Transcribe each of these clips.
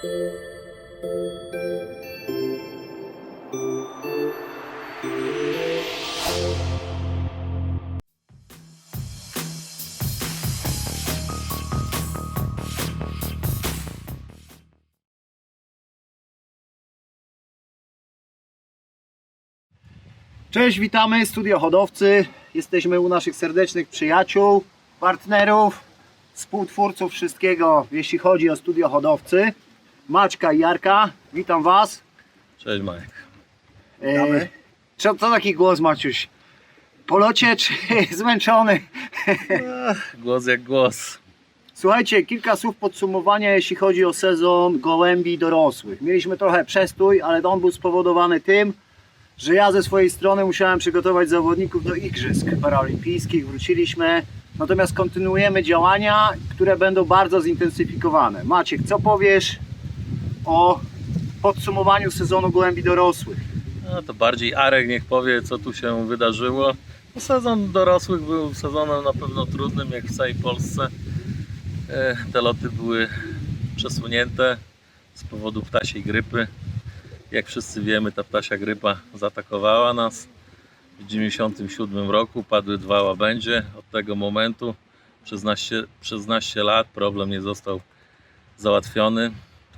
Cześć, witamy, studio hodowcy. Jesteśmy u naszych serdecznych przyjaciół, partnerów, współtwórców wszystkiego, jeśli chodzi o studio hodowcy. Maćka i Jarka, witam Was. Cześć Majek. E, co, co taki głos Maciuś? Po locie czy zmęczony? Głos jak głos. Słuchajcie, kilka słów podsumowania, jeśli chodzi o sezon gołębi dorosłych. Mieliśmy trochę przestój, ale on był spowodowany tym, że ja ze swojej strony musiałem przygotować zawodników do Igrzysk Paralimpijskich. Wróciliśmy, natomiast kontynuujemy działania, które będą bardzo zintensyfikowane. Maciek, co powiesz o podsumowaniu sezonu gołębi dorosłych? No to bardziej Arek niech powie co tu się wydarzyło. No, sezon dorosłych był sezonem na pewno trudnym jak w całej Polsce. E, Te loty były przesunięte z powodu ptasiej grypy. Jak wszyscy wiemy ta ptasia grypa zaatakowała nas. W 1997 roku padły dwa łabędzie. Od tego momentu przez naście, przez naście lat problem nie został załatwiony.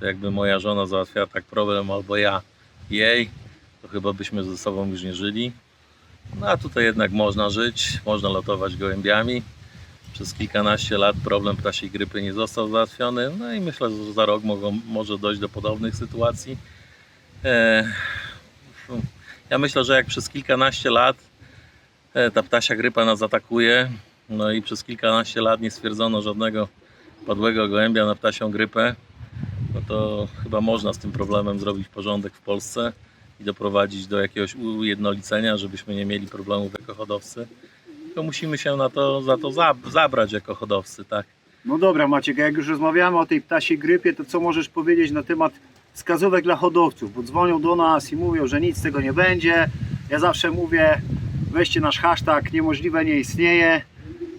Jakby moja żona załatwiała tak problem albo ja jej, to chyba byśmy ze sobą już nie żyli. No a tutaj jednak można żyć, można lotować gołębiami. Przez kilkanaście lat problem ptasiej grypy nie został załatwiony. No i myślę, że za rok mogą, może dojść do podobnych sytuacji. E, ja myślę, że jak przez kilkanaście lat e, ta ptasia grypa nas atakuje, no i przez kilkanaście lat nie stwierdzono żadnego padłego gołębia na ptasią grypę, no to chyba można z tym problemem zrobić porządek w Polsce i doprowadzić do jakiegoś ujednolicenia, żebyśmy nie mieli problemów jako hodowcy. Tylko musimy się na to, za to zab- zabrać jako hodowcy, tak? No dobra Maciek, jak już rozmawiamy o tej ptasiej grypie, to co możesz powiedzieć na temat wskazówek dla hodowców? Bo dzwonią do nas i mówią, że nic z tego nie będzie. Ja zawsze mówię, weźcie nasz hashtag, niemożliwe nie istnieje.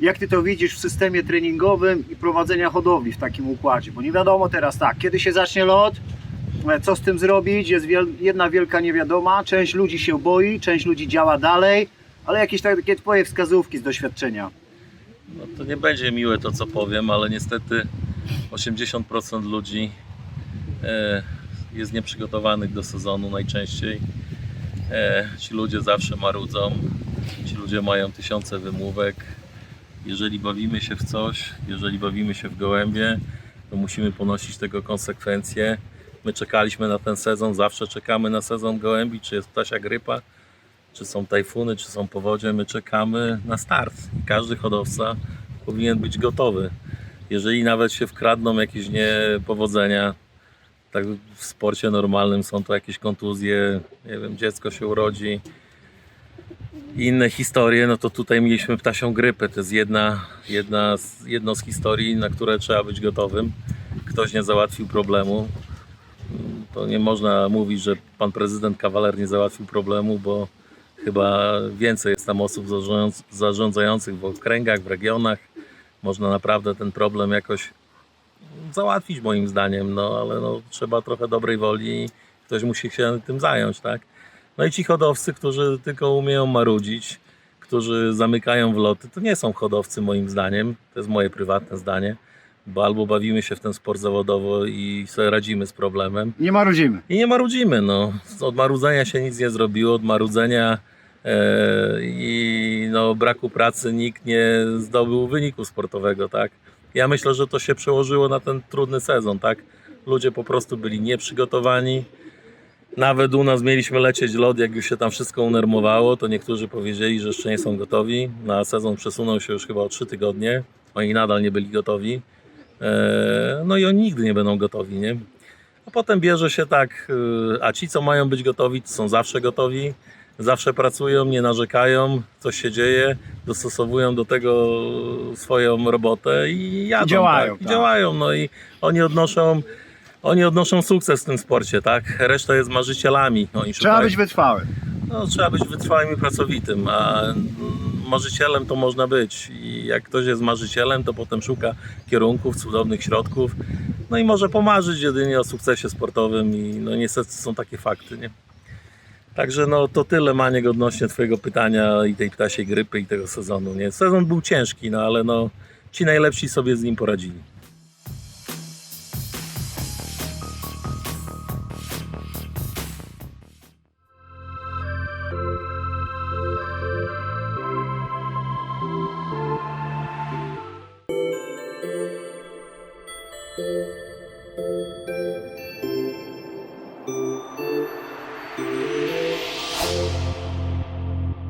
Jak Ty to widzisz w systemie treningowym i prowadzenia hodowli w takim układzie? Bo nie wiadomo teraz tak, kiedy się zacznie lot, e, co z tym zrobić, jest jedna wielka niewiadoma, część ludzi się boi, część ludzi działa dalej, ale jakieś takie Twoje wskazówki z doświadczenia. No to nie będzie miłe to, co powiem, ale niestety 80% ludzi e, jest nieprzygotowanych do sezonu najczęściej. E, ci ludzie zawsze marudzą, ci ludzie mają tysiące wymówek. Jeżeli bawimy się w coś, jeżeli bawimy się w gołębie, to musimy ponosić tego konsekwencje. My czekaliśmy na ten sezon, zawsze czekamy na sezon gołębi, czy jest ptasia grypa, czy są tajfuny, czy są powodzie, my czekamy na start. Każdy hodowca powinien być gotowy. Jeżeli nawet się wkradną jakieś niepowodzenia, tak w sporcie normalnym są to jakieś kontuzje, nie wiem, dziecko się urodzi, inne historie, no to tutaj mieliśmy ptasią grypę. To jest jedna, jedna z, jedno z historii, na które trzeba być gotowym. Ktoś nie załatwił problemu. To nie można mówić, że pan prezydent kawaler nie załatwił problemu, bo chyba więcej jest tam osób zarządz- zarządzających w okręgach, w regionach. Można naprawdę ten problem jakoś załatwić moim zdaniem, no ale no, trzeba trochę dobrej woli i ktoś musi się tym zająć, tak? No i ci hodowcy, którzy tylko umieją marudzić, którzy zamykają wloty, to nie są hodowcy moim zdaniem, to jest moje prywatne zdanie, bo albo bawimy się w ten sport zawodowo i sobie radzimy z problemem, Nie marudzimy. i nie marudzimy, no. Od marudzenia się nic nie zrobiło, od marudzenia e, i no, braku pracy nikt nie zdobył wyniku sportowego, tak. Ja myślę, że to się przełożyło na ten trudny sezon, tak. Ludzie po prostu byli nieprzygotowani. Nawet u nas mieliśmy lecieć lot, jak już się tam wszystko unormowało, to niektórzy powiedzieli, że jeszcze nie są gotowi. Na sezon przesunął się już chyba o 3 tygodnie. Oni nadal nie byli gotowi. E, no i oni nigdy nie będą gotowi, nie? A potem bierze się tak, y, a ci co mają być gotowi, to są zawsze gotowi, zawsze pracują, nie narzekają, coś się dzieje, dostosowują do tego swoją robotę i jadą. I działają, tak? I tak. działają, no i oni odnoszą, oni odnoszą sukces w tym sporcie, tak? Reszta jest marzycielami. Oni Trzeba szukają- być wytrwałym. no, trzeba być wytrwałym i pracowitym, a marzycielem to można być. I jak ktoś jest marzycielem, to potem szuka kierunków, cudownych środków. No i może pomarzyć jedynie o sukcesie sportowym i no niestety są takie fakty, nie? Także no to tyle Maniek odnośnie twojego pytania i tej ptasiej grypy i tego sezonu, nie? Sezon był ciężki, no ale no ci najlepsi sobie z nim poradzili.